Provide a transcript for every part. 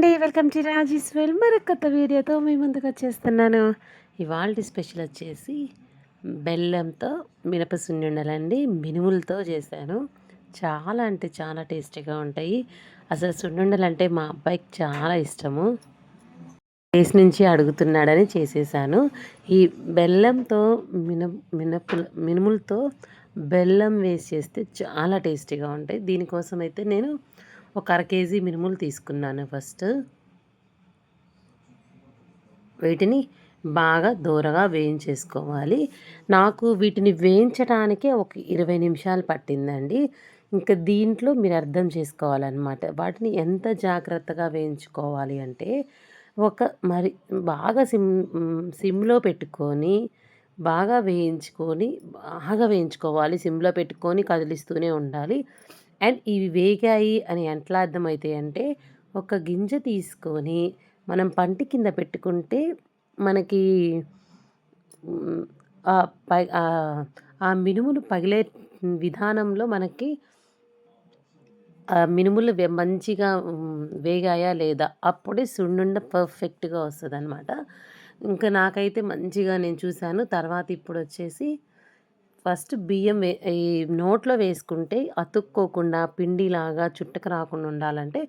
అండి welcome to Raji's well మరొక కొత్త వీడియోతో మీ ముందుకు వచ్చేస్తున్నాను. ఇవాళ స్పెషల్ వచ్చేసి బెల్లంతో మినప సున్నుండలండి. మినుములతో చేశాను. చాలా అంటే చాలా టేస్టీగా ఉంటాయి. అసలు సున్నుండలు అంటే మా అబ్బాయికి చాలా ఇష్టము. టేస్ట్ నుంచి అడుగుతున్నాడని చేసేసాను. ఈ బెల్లంతో మిన మినపుల మినుములతో బెల్లం వేసి చేస్తే చాలా టేస్టీగా ఉంటాయి. దీనికోసం అయితే నేను ఒక అర కేజీ మినుములు తీసుకున్నాను ఫస్ట్. వీటిని బాగా దూరగా వేయించేసుకోవాలి. నాకు వీటిని వేయించడానికే ఒక ఇరవై నిమిషాలు పట్టిందండి. ఇంకా దీంట్లో మీరు అర్థం చేసుకోవాలన్నమాట. వాటిని ఎంత జాగ్రత్తగా వేయించుకోవాలి అంటే ఒక మరి బాగా సిమ్ సిమ్లో పెట్టుకొని బాగా వేయించుకొని బాగా వేయించుకోవాలి. సిమ్లో పెట్టుకొని కదిలిస్తూనే ఉండాలి. అండ్ ఇవి వేగాయి అని ఎట్లా అర్థమవుతాయి అంటే ఒక గింజ తీసుకొని మనం పంటి కింద పెట్టుకుంటే మనకి ఆ మినుములు పగిలే విధానంలో మనకి ఆ మినుములు మంచిగా వేగాయా లేదా? అప్పుడే సున్నుండ పర్ఫెక్ట్గా వస్తుంది అనమాట ఇంకా నాకైతే మంచిగా నేను చూశాను తర్వాత ఇప్పుడు వచ్చేసి ఫస్ట్ బియ్యం వే ఈ నోట్లో వేసుకుంటే అతుక్కోకుండా పిండిలాగా చుట్టక రాకుండా ఉండాలంటే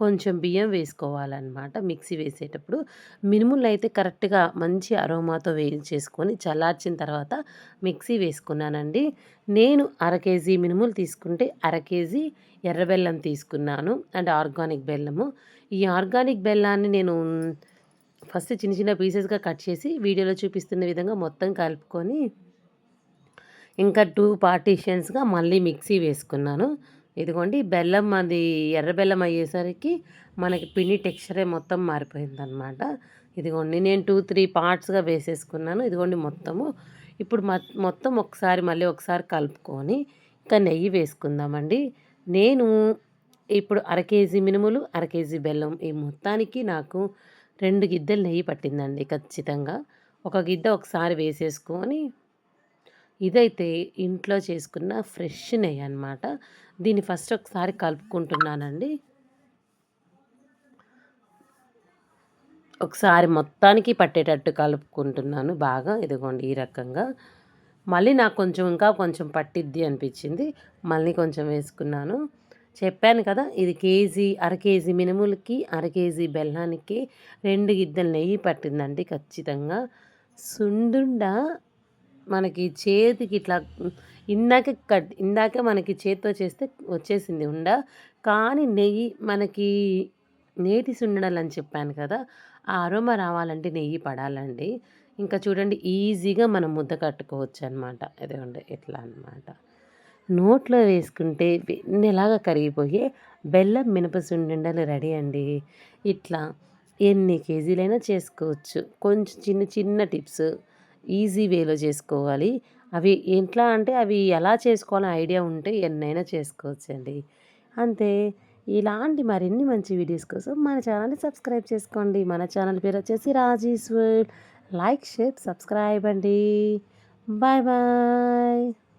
కొంచెం బియ్యం వేసుకోవాలన్నమాట మిక్సీ వేసేటప్పుడు. మినుములు అయితే కరెక్ట్గా మంచి అరోమాతో వేయించేసుకొని చల్లార్చిన తర్వాత మిక్సీ వేసుకున్నానండి. నేను అర కేజీ మినుములు తీసుకుంటే అర కేజీ ఎర్ర బెల్లం తీసుకున్నాను అండ్ ఆర్గానిక్ బెల్లము. ఈ ఆర్గానిక్ బెల్లాన్ని నేను ఫస్ట్ చిన్న చిన్న పీసెస్గా కట్ చేసి వీడియోలో చూపిస్తున్న విధంగా మొత్తం కలుపుకొని ఇంకా టూ పార్టీషన్స్గా మళ్ళీ మిక్సీ వేసుకున్నాను. ఇదిగోండి బెల్లం అది ఎర్ర బెల్లం అయ్యేసరికి మనకి పిండి టెక్స్చరే మొత్తం మారిపోయిందనమాట ఇదిగోండి నేను టూ త్రీ పార్ట్స్గా వేసేసుకున్నాను. ఇదిగోండి మొత్తము. ఇప్పుడు మొత్తం ఒకసారి మళ్ళీ ఒకసారి కలుపుకొని ఇంకా నెయ్యి వేసుకుందామండి. నేను ఇప్పుడు అర కేజీ మినుములు అర కేజీ బెల్లం ఈ మొత్తానికి నాకు రెండు గిద్దెలు నెయ్యి పట్టిందండి ఖచ్చితంగా. ఒక గిద్ద ఒకసారి వేసేసుకొని ఇదైతే ఇంట్లో చేసుకున్న ఫ్రెష్ నెయ్యి అనమాట దీన్ని ఫస్ట్ ఒకసారి కలుపుకుంటున్నానండి. ఒకసారి మొత్తానికి పట్టేటట్టు కలుపుకుంటున్నాను బాగా. ఇదిగోండి ఈ రకంగా. మళ్ళీ నాకు కొంచెం ఇంకా కొంచెం పట్టిద్ది అనిపించింది. మళ్ళీ కొంచెం వేసుకున్నాను. చెప్పాను కదా ఇది కేజీ అర కేజీ మినుములకి అర కేజీ బెల్లానికి రెండు గిద్దెలు నెయ్యి పట్టిందండి ఖచ్చితంగా. సుండుండా మనకి చేతికి ఇట్లా ఇందాక కట్ ఇందాకే మనకి చేతితో చేస్తే వచ్చేసింది ఉండ. కానీ నెయ్యి మనకి నేటి సుండలు అని చెప్పాను కదా ఆ అరోమా రావాలంటే నెయ్యి పడాలండి. ఇంకా చూడండి ఈజీగా మనం ముద్ద కట్టుకోవచ్చు అనమాట అదేండి ఎట్లా అనమాట నోట్లో వేసుకుంటే వెన్నెలాగా కరిగిపోయే బెల్లం మినపసుండలు రెడీ అండి. ఇట్లా ఎన్ని కేజీలైనా చేసుకోవచ్చు. కొంచెం చిన్న చిన్న టిప్స్. ఈజీ వేలో చేసుకోవాలి. అవి ఎట్లా అంటే అవి ఎలా చేసుకోవాలని ఐడియా ఉంటే ఎన్నైనా చేసుకోవచ్చండి. అంతే. ఇలాంటి మరిన్ని మంచి వీడియోస్ కోసం మన ఛానల్ని సబ్స్క్రైబ్ చేసుకోండి. మన ఛానల్ పేరు వచ్చేసి రాజీస్ లైక్ షేర్ సబ్స్క్రైబ్ అండి. Bye bye.